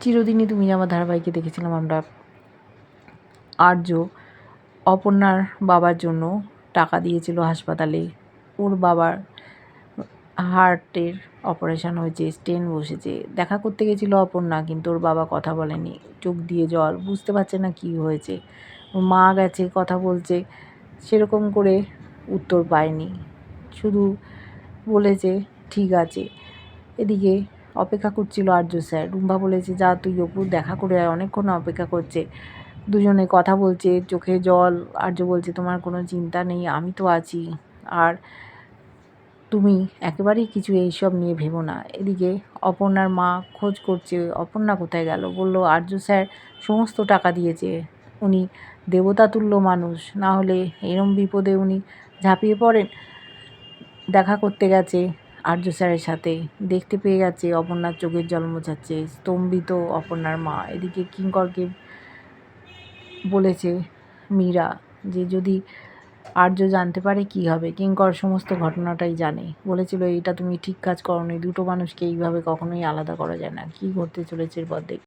চিরদিনই তুমি আমার ধারাবাহিকে দেখেছিলাম আমরা, আর্য অপর্ণার বাবার জন্য টাকা দিয়েছিল হাসপাতালে। ওর বাবার হার্টের অপারেশন হয়েছে, স্টেন বসেছে। দেখা করতে গেছিল অপর্ণা, কিন্তু ওর বাবা কথা বলেনি। চোখ দিয়ে জল, বুঝতে পারছে না কি হয়েছে। মা গেছে, কথা বলছে, সেরকম করে উত্তর পায়নি। শুধু বলেছে, ঠিক আছে। এদিকে অপেক্ষা করছিল আর্য স্যার। রুম্বা বলেছে, যা তুই অপু দেখা করে আয়, অনেকক্ষণ অপেক্ষা করছে। দুজনে কথা বলছে, চোখে জল। আর্য বলছে, তোমার কোনো চিন্তা নেই, আমি তো আছি। আর তুমি একেবারেই কিছু এইসব নিয়ে ভেবো না। এদিকে অপর্ণার মা খোঁজ করছে, অপর্ণা কোথায় গেল? বলল আর্য স্যার সমস্ত টাকা দিয়েছে। উনি দেবতাতুল্য মানুষ। না হলে এরম বিপদে উনি ঝাঁপিয়ে পড়েন। দেখা করতে গেছে। আর্য স্যারের সাথে। দেখতে পেয়ে যাচ্ছে অপর্ণার চোখের জল মোছাচ্ছে, স্তম্ভিত অপর্ণার মা। এদিকে কিঙ্করকে বলেছে মীরা যে, যদি আর্য জানতে পারে কি হবে কিঙ্কর সমস্ত ঘটনাটাই জানে। বলেছিল এটা তুমি ঠিক কাজ করো নি দুটো মানুষকে এইভাবে কখনোই আলাদা করা যায় না। কি ঘটতে চলেছে এরপর দেখ